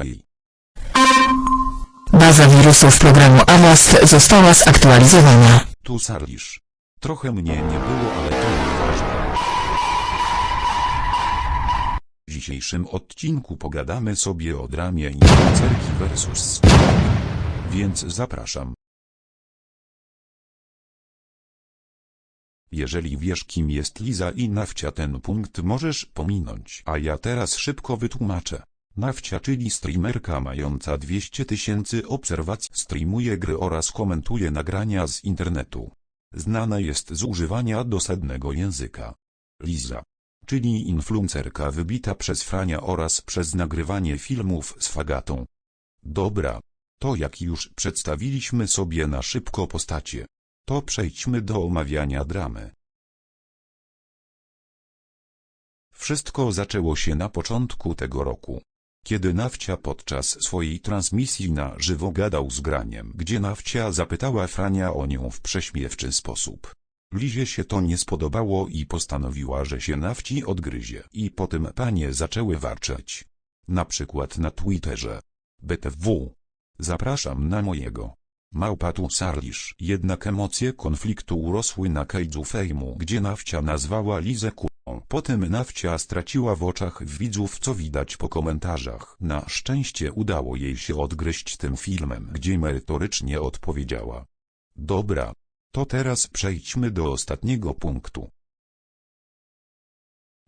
hej. Baza wirusów programu Avast została zaktualizowana. Tu Sarlisz. Trochę mnie nie było, ale to nieważne. W dzisiejszym odcinku pogadamy sobie o dramie influencerki versus streamer. Więc zapraszam. Jeżeli wiesz kim jest Liza i Nawcia ten punkt możesz pominąć, a ja teraz szybko wytłumaczę. Nawcia czyli streamerka mająca 200 tysięcy obserwacji streamuje gry oraz komentuje nagrania z internetu. Znana jest z używania dosadnego języka. Liza. Czyli influencerka wybita przez Frania oraz przez nagrywanie filmów z fagatą. Dobra. To jak już przedstawiliśmy sobie na szybko postacie. To przejdźmy do omawiania dramy. Wszystko zaczęło się na początku tego roku. Kiedy Nawcia podczas swojej transmisji na żywo gadał z graniem, gdzie Nawcia zapytała Frania o nią w prześmiewczy sposób. Lizie się to nie spodobało i postanowiła, że się Nawci odgryzie i potem panie zaczęły warczeć. Na przykład na Twitterze. BTW. Zapraszam na mojego. Małpa tu Sarlisz. Jednak emocje konfliktu urosły na kejdżu fejmu, gdzie Nawcia nazwała Lizę. Potem Nawcia straciła w oczach widzów co widać po komentarzach. Na szczęście udało jej się odgryźć tym filmem, gdzie merytorycznie odpowiedziała. Dobra. To teraz przejdźmy do ostatniego punktu.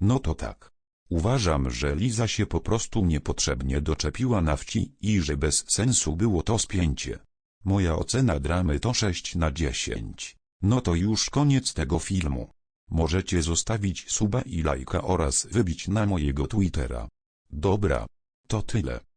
No to tak. Uważam, że Liza się po prostu niepotrzebnie doczepiła Nawci i że bez sensu było to spięcie. Moja ocena dramy to 6 na 10. No to już koniec tego filmu. Możecie zostawić suba i lajka oraz wybić na mojego Twittera. Dobra. To tyle.